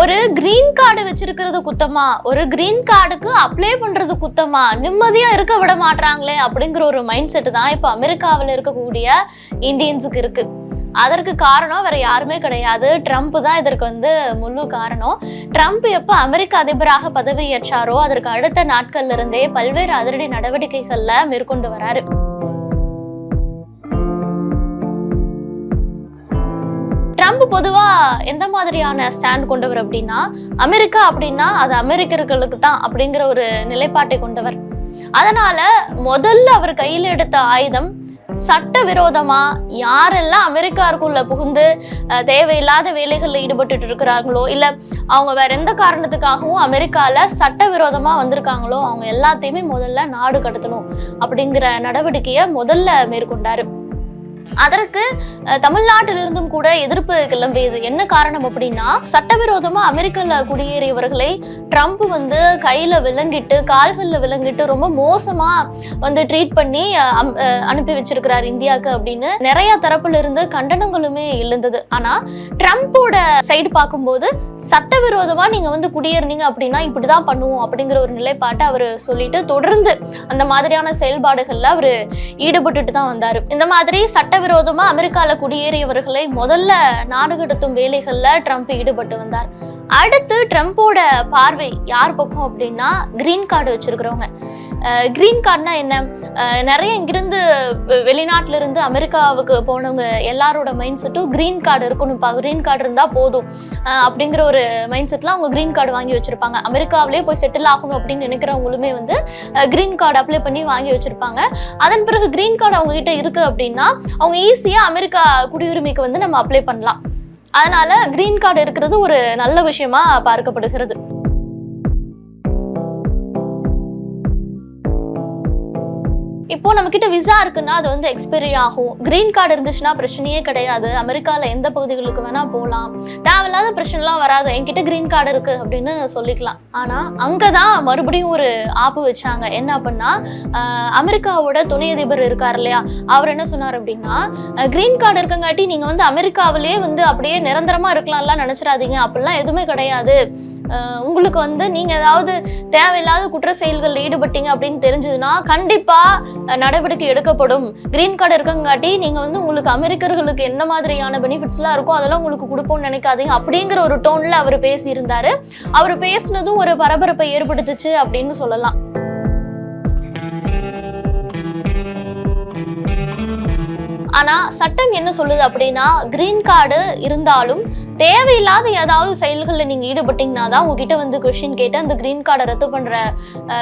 ஒரு green card வச்சிருக்கிறது குத்தமா? ஒரு கிரீன் கார்டுக்கு அப்ளை பண்றது குத்தமா? நிம்மதியா இருக்க விட மாட்றாங்களே அப்படிங்கிற ஒரு மைண்ட் செட்டு தான் இப்போ அமெரிக்காவில் இருக்கக்கூடிய இந்தியன்ஸுக்கு இருக்கு. அதற்கு காரணம் வேற யாருமே கிடையாது. ட்ரம்ப் தான் இதற்கு வந்து முழு காரணம். ட்ரம்ப் எப்போ அமெரிக்க அதிபராக பதவியேற்றாரோ அதற்கு அடுத்த நாட்கள்ல இருந்தே பல்வேறு அதிரடி நடவடிக்கைகள்ல மேற்கொண்டு வராரு. ட்ரம்ப் பொதுவா எந்த மாதிரியான ஸ்டாண்ட் கொண்டவர் அப்படின்னா அமெரிக்கா அப்படின்னா அது அமெரிக்கர்களுக்கு தான் அப்படிங்கிற ஒரு நிலைப்பாட்டை கொண்டவர். அதனால முதல்ல அவர் கையில் எடுத்த ஆயுதம் சட்ட விரோதமா யாரெல்லாம் அமெரிக்காருக்குள்ள புகுந்து தேவையில்லாத வேலைகளில் ஈடுபட்டுட்டு இருக்கிறாங்களோ இல்ல அவங்க வேற எந்த காரணத்துக்காகவும் அமெரிக்கால சட்டவிரோதமா வந்திருக்காங்களோ அவங்க எல்லாத்தையுமே முதல்ல நாடு கடத்தணும் அப்படிங்கிற நடவடிக்கையை முதல்ல மேற்கொண்டாரு. அதற்கு தமிழ்நாட்டிலிருந்தும் கூட எதிர்ப்பு கிளம்பியது. என்ன காரணம் அப்படின்னா சட்டவிரோதமா அமெரிக்கால குடியேறியவர்களை ட்ரம்ப் வந்து கையில விலங்கிட்டு கால்கள்ல விலங்கிட்டு ரொம்ப மோசமா வந்து ட்ரீட் பண்ணி அனுப்பி வச்சிருக்கிறார் இந்தியாவுக்கு அப்படின்னு நிறைய தரப்புல இருந்து கண்டனங்களுமே எழுந்தது. ஆனா ட்ரம்ப்போட சைடு பார்க்கும்போது சட்டவிரோதமா நீங்க வந்து குடியேறினீங்க அப்படின்னா இப்படிதான் பண்ணுவோம் அப்படிங்கிற ஒரு நிலைப்பாட்டை அவர் சொல்லிட்டு தொடர்ந்து அந்த மாதிரியான செயல்பாடுகள்ல அவர் ஈடுபட்டுட்டு தான் வந்தாரு. இந்த மாதிரி சட்ட சட்டவிரோதமா அமெரிக்கால குடியேறியவர்களை முதல்ல நாடு கடத்தும் வேலைகள்ல ட்ரம்ப் ஈடுபட்டு வந்தார். அடுத்து ட்ரம்ப்போட பார்வை யார் பக்கம் அப்படின்னா கிரீன் கார்டு வச்சிருக்கிறவங்க. க்ரீன் கார்டுனா என்ன? நிறைய இங்கிருந்து வெளிநாட்டிலிருந்து இருந்து அமெரிக்காவுக்கு போனவங்க எல்லாரோட மைண்ட் செட்டும் க்ரீன் கார்டு இருக்கணும்ப்பா கிரீன் கார்டு இருந்தால் போதும். அப்படிங்கிற ஒரு மைண்ட் செட்ல அவங்க க்ரீன் கார்டு வாங்கி வச்சுருப்பாங்க. அமெரிக்காவிலே போய் செட்டில் ஆகணும் அப்படின்னு நினைக்கிறவங்களுமே வந்து க்ரீன் கார்டு அப்ளை பண்ணி வாங்கி வச்சுருப்பாங்க. அதன் பிறகு க்ரீன் கார்டு அவங்க கிட்ட இருக்கு அப்படின்னா அவங்க ஈஸியாக அமெரிக்கா குடியுரிமைக்கு வந்து நம்ம அப்ளை பண்ணலாம். அதனால கிரீன் கார்டு இருக்கிறது ஒரு நல்ல விஷயமா பார்க்கப்படுகிறது. இப்போ நம்ம கிட்ட விசா இருக்குன்னா அது வந்து எக்ஸ்பைரி ஆகும். கிரீன் கார்டு இருந்துச்சுன்னா பிரச்சனையே கிடையாது. அமெரிக்கால எந்த பகுதிகளுக்கு வேணா போகலாம் தேவையில்லாத பிரச்சனைலாம் வராது. என்கிட்ட கிரீன் கார்டு இருக்கு அப்படின்னு சொல்லிக்கலாம். ஆனா அங்கதான் மறுபடியும் ஒரு ஆப்பு வச்சாங்க. என்ன அப்படின்னா அமெரிக்காவோட துணை அதிபர் இருக்கார் இல்லையா? அவர் என்ன சொன்னார் அப்படின்னா கிரீன் கார்டு இருக்கங்காட்டி நீங்க வந்து அமெரிக்காவிலேயே வந்து அப்படியே நிரந்தரமா இருக்கலாம்லாம் நினைச்சிடாதீங்க. அப்படிலாம் எதுவுமே கிடையாது. உங்களுக்கு வந்து நீங்க ஏதாவது தேவையில்லாத குற்ற செயல்களில் ஈடுபட்டீங்க அப்படின்னு தெரிஞ்சதுன்னா கண்டிப்பா அஹ், நடவடிக்கை எடுக்கப்படும். கிரீன் கார்டு இருக்கங்காட்டி நீங்க வந்து உங்களுக்கு அமெரிக்கர்களுக்கு என்ன மாதிரியான பெனிஃபிட்ஸ்லாம் இருக்கோ அதெல்லாம் உங்களுக்கு கொடுப்போம்னு நினைக்காதீங்க அப்படிங்கிற ஒரு டோன்ல அவர் பேசியிருந்தாரு. அவர் பேசினதும் ஒரு பரபரப்பை ஏற்படுத்துச்சு அப்படின்னு சொல்லலாம். ஆனா சட்டம் என்ன சொல்லுது அப்படின்னா கிரீன் கார்டு இருந்தாலும் தேவையில்லாத ஏதாவது செயல்களில் நீங்கள் ஈடுபட்டீங்கன்னா தான் உங்ககிட்ட வந்து கொஷின் கேட்டு அந்த க்ரீன் கார்டை ரத்து பண்ணுற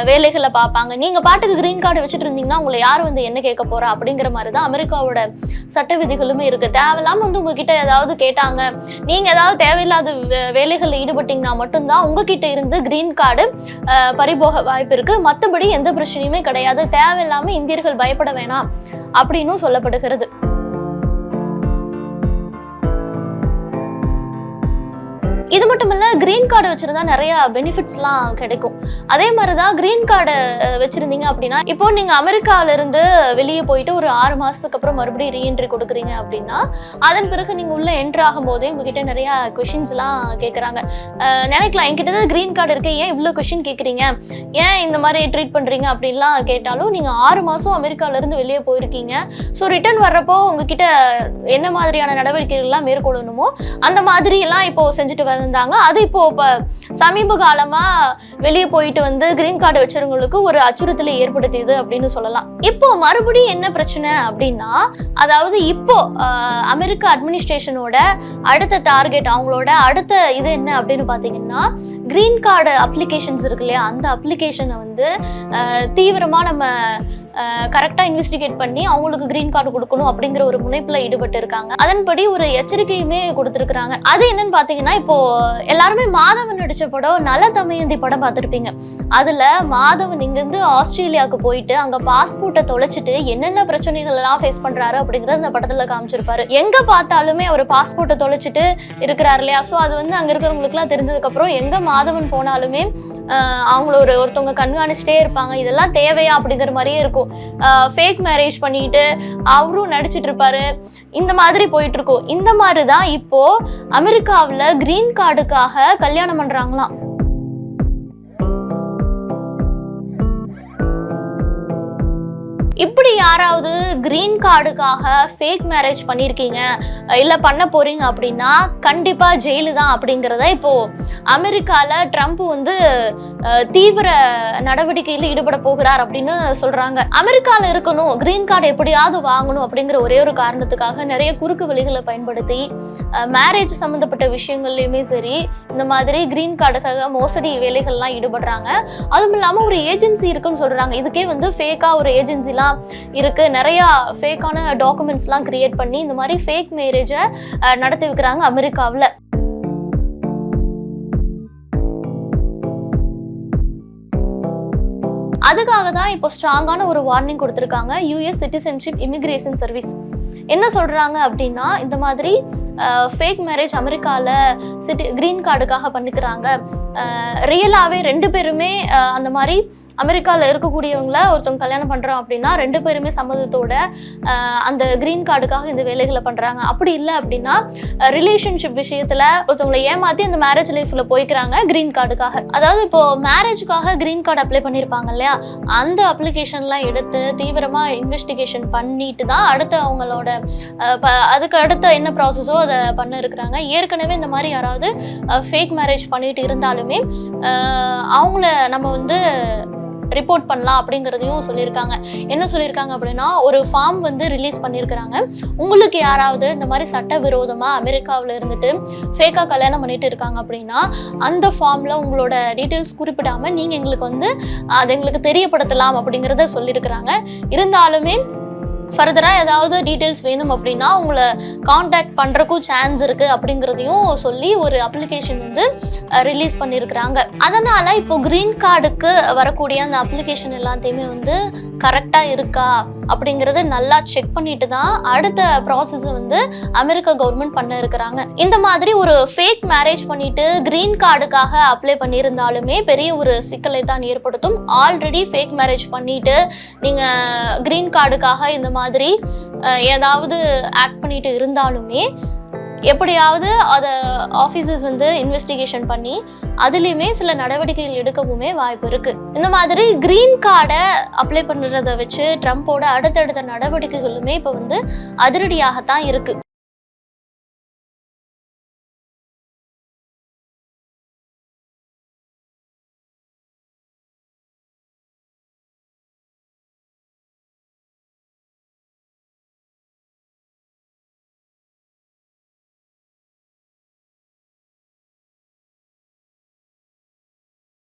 வேலைகளை பார்ப்பாங்க. நீங்கள் பாட்டுக்கு க்ரீன் கார்டு வச்சுட்டு இருந்தீங்கன்னா உங்களை யார் வந்து என்ன கேட்க போகிறா அப்படிங்கிற மாதிரி தான் அமெரிக்காவோட சட்ட விதிகளுமே இருக்குது தேவையில்லாமல் வந்து உங்ககிட்ட ஏதாவது கேட்டாங்க. நீங்கள் ஏதாவது தேவையில்லாத வே- வேலைகளில் ஈடுபட்டீங்கன்னா மட்டும்தான் உங்ககிட்ட இருந்து க்ரீன் கார்டு பறிபோக வாய்ப்பு இருக்குது மற்றபடி எந்த பிரச்சனையுமே கிடையாது. தேவையில்லாமல் இந்தியர்கள் பயப்பட வேணாம் அப்படின்னும் சொல்லப்படுகிறது. இது மட்டும் இல்லை கிரீன் கார்டு வச்சிருந்தா நிறைய பெனிஃபிட்ஸ்லாம் கிடைக்கும். அதே மாதிரி தான் கிரீன் கார்டு வச்சிருந்தீங்க அப்படின்னா இப்போ நீங்க அமெரிக்கால இருந்து வெளியே போயிட்டு ஒரு ஆறு மாசத்துக்கு அப்புறம் மறுபடியும் ரீஎன்ட்ரி கொடுக்குறீங்க அப்படின்னா அதன் பிறகு நீங்க உள்ள என்ட்ரு ஆகும் போதே உங்ககிட்ட நிறைய கொஷின்ஸ் எல்லாம் கேட்குறாங்க நினைக்கலாம் என்கிட்ட தான் கிரீன் கார்டு இருக்கு. ஏன் இவ்வளோ கொஷின் கேட்குறீங்க ஏன் இந்த மாதிரி ட்ரீட் பண்றீங்க அப்படின்லாம் கேட்டாலும் நீங்க ஆறு மாசம் அமெரிக்கால இருந்து வெளியே போயிருக்கீங்க. ஸோ ரிட்டர்ன் வர்றப்போ உங்ககிட்ட என்ன மாதிரியான நடவடிக்கைகள்லாம் மேற்கொள்ளணுமோ அந்த மாதிரி எல்லாம் இப்போ செஞ்சுட்டு இருந்தாங்க அது இப்போ இப்போ சமீப காலமா வெளியே போயிட்டு வந்து கிரீன் கார்டு வச்சவங்களுக்கு ஒரு அச்சுறுத்தலை ஏற்படுத்தியது அப்படின்னு சொல்லலாம். இப்போ மறுபடியும் என்ன பிரச்சனை அப்படின்னா அதாவது இப்போ அமெரிக்க அட்மினிஸ்ட்ரேஷனோட அடுத்த டார்கெட் அவங்களோட அடுத்த இது என்ன அப்படின்னு பார்த்தீங்கன்னா கிரீன் கார்டு அப்ளிகேஷன்ஸ் இருக்கு இல்லையா? அந்த அப்ளிகேஷனை வந்து தீவிரமாக தீவிரமா நம்ம கரெக்டாக இன்வெஸ்டிகேட் பண்ணி அவங்களுக்கு கிரீன் கார்டு கொடுக்கணும் அப்படிங்கிற ஒரு முனைப்பில் ஈடுபட்டு இருக்காங்க அதன்படி ஒரு எச்சரிக்கையுமே கொடுத்துருக்குறாங்க. அது என்னன்னு பார்த்தீங்கன்னா இப்போ எல்லாருமே மாதவன் நடித்த படம் நல தமயந்தி படம் பார்த்துருப்பீங்க. அதில் மாதவன் இங்கேருந்து ஆஸ்திரேலியாவுக்கு போயிட்டு அங்கே பாஸ்போர்ட்டை தொலைச்சிட்டு என்னென்ன பிரச்சனைகள் எல்லாம் ஃபேஸ் பண்ணுறாரு அப்படிங்கிறத அந்த படத்தில் காமிச்சிருப்பாரு. எங்கே பார்த்தாலுமே அவர் பாஸ்போர்ட்டை தொலைச்சிட்டு இருக்கிறாரு இல்லையா? ஸோ அது வந்து அங்கே இருக்கிறவங்களுக்குலாம் தெரிஞ்சதுக்கப்புறம் எங்கே மாதவன் போனாலுமே அவங்கள ஒரு ஒருத்தவங்க கண்காணிச்சிட்டே இருப்பாங்க. இதெல்லாம் தேவையா அப்படிங்கிற மாதிரியே இருக்கும். இருக்கும் ஃபேக் மேரேஜ் பண்ணிட்டு அவரும் நடிச்சிட்டு இருப்பாரு. இந்த மாதிரி போயிட்டு இருக்கும். இந்த மாதிரி தான் இப்போ அமெரிக்காவில் கிரீன் கார்டுக்காக கல்யாணம் பண்றாங்களாம். இப்படி யாராவது கிரீன் கார்டுக்காக ஃபேக் மேரேஜ் பண்ணியிருக்கீங்க இல்லை பண்ண போறீங்க அப்படின்னா கண்டிப்பா ஜெயிலு தான் அப்படிங்கிறத இப்போ அமெரிக்கால ட்ரம்ப் வந்து தீவிர நடவடிக்கையில் ஈடுபட போகிறார் அப்படின்னு சொல்றாங்க. அமெரிக்கால இருக்கணும் கிரீன் கார்டு எப்படியாவது வாங்கணும் அப்படிங்கிற ஒரே ஒரு காரணத்துக்காக நிறைய குறுக்கு வழிகளை பயன்படுத்தி மேரேஜ் சம்மந்தப்பட்ட விஷயங்கள்லையுமே சரி இந்த மாதிரி கிரீன் கார்டுக்காக மோசடி வேலைகள்லாம் ஈடுபடுறாங்க. அதுவும் இல்லாமல் ஒரு ஏஜென்சி இருக்குன்னு சொல்றாங்க. இதுக்கே வந்து ஃபேக்காக ஒரு ஏஜென்சிலாம் இருக்கு. நிறையா ஃபேக்கான டாக்குமெண்ட்ஸ்லாம் கிரியேட் பண்ணி இந்த மாதிரி ஃபேக் மேரேஜை நடத்தி வைக்கிறாங்க அமெரிக்காவில். அதுக்காக தான் இப்போ ஸ்ட்ராங்கான ஒரு வார்னிங் கொடுத்துருக்காங்க யூஎஸ் சிட்டிசன்ஷிப் இமிக்ரேஷன் சர்வீஸ் என்ன சொல்கிறாங்க அப்படின்னா இந்த மாதிரி ஃபேக் மேரேஜ் அமெரிக்காவில் சிட்டி க்ரீன் கார்டுக்காக பண்ணிக்கிறாங்க. ரியலாகவே ரெண்டு பேருமே அந்த மாதிரி அமெரிக்காவில் இருக்கக்கூடியவங்கள ஒருத்தவங்க கல்யாணம் பண்ணுறோம் அப்படின்னா ரெண்டு பேருமே சம்மதத்தோட அந்த க்ரீன் கார்டுக்காக இந்த வேலைகளை பண்ணுறாங்க அப்படி இல்லை அப்படின்னா ரிலேஷன்ஷிப் விஷயத்தில் ஒருத்தவங்களை ஏமாற்றி இந்த மேரேஜ் லைஃப்பில் போய்க்கிறாங்க க்ரீன் கார்டுக்காக அதாவது இப்போது மேரேஜுக்காக க்ரீன் கார்டு அப்ளை பண்ணியிருப்பாங்க இல்லையா? அந்த அப்ளிகேஷன்லாம் எடுத்து தீவிரமாக இன்வெஸ்டிகேஷன் பண்ணிட்டு தான் அடுத்து அவங்களோட ப- அதுக்கு அடுத்த என்ன ப்ராசஸோ அதை பண்ண இருக்கிறாங்க. ஏற்கனவே இந்த மாதிரி யாராவது ஃபேக் மேரேஜ் பண்ணிட்டு இருந்தாலுமே அவங்கள நம்ம வந்து ரிப்போர்ட் பண்ணலாம் அப்படிங்கிறதையும் சொல்லியிருக்காங்க. என்ன சொல்லியிருக்காங்க அப்படின்னா ஒரு ஃபார்ம் வந்து ரிலீஸ் பண்ணியிருக்கிறாங்க. உங்களுக்கு யாராவது இந்த மாதிரி சட்டவிரோதமாக அமெரிக்காவில் இருந்துட்டு ஃபேக்காக கல்யாணம் பண்ணிட்டு இருக்காங்க அப்படின்னா அந்த ஃபார்மில் உங்களோட டீட்டெயில்ஸ் குறிப்பிடாமல் நீங்கள் எங்களுக்கு வந்து அதை எங்களுக்கு தெரியப்படுத்தலாம் அப்படிங்கிறத சொல்லியிருக்கிறாங்க. இருந்தாலுமே ஃபர்தராக ஏதாவது டீட்டெயில்ஸ் வேணும் அப்படின்னா உங்களை காண்டாக்ட் பண்ணுறக்கும் சான்ஸ் இருக்குது அப்படிங்கிறதையும் சொல்லி ஒரு அப்ளிகேஷன் வந்து ரிலீஸ் பண்ணியிருக்கிறாங்க அதனால் இப்போ க்ரீன் கார்டுக்கு வரக்கூடிய அந்த அப்ளிகேஷன் எல்லாத்தையுமே வந்து கரெக்டாக இருக்கா? அப்படிங்கறது நல்லா செக் பண்ணிட்டு தான் அடுத்த ப்ராசஸ் வந்து அமெரிக்க கவர்மெண்ட் பண்ண இருக்கிறாங்க. இந்த மாதிரி ஒரு ஃபேக் மேரேஜ் பண்ணிட்டு க்ரீன் கார்டுக்காக அப்ளை பண்ணியிருந்தாலுமே பெரிய ஒரு சிக்கலை தான் ஏற்படுத்தும். ஆல்ரெடி ஃபேக் மேரேஜ் பண்ணிட்டு நீங்கள் க்ரீன் கார்டுக்காக இந்த மாதிரி ஏதாவது ஆக்ட் பண்ணிட்டு இருந்தாலுமே எப்படியாவது அதை ஆஃபீஸர்ஸ் வந்து இன்வெஸ்டிகேஷன் பண்ணி அதுலேயுமே சில நடவடிக்கைகள் எடுக்கவுமே வாய்ப்பு இருக்குது இந்த மாதிரி க்ரீன் கார்டை அப்ளை பண்ணுறத வச்சு ட்ரம்ப்போட அடுத்தடுத்த நடவடிக்கைகளுமே இப்போ வந்து அதிரடியாகத்தான் இருக்குது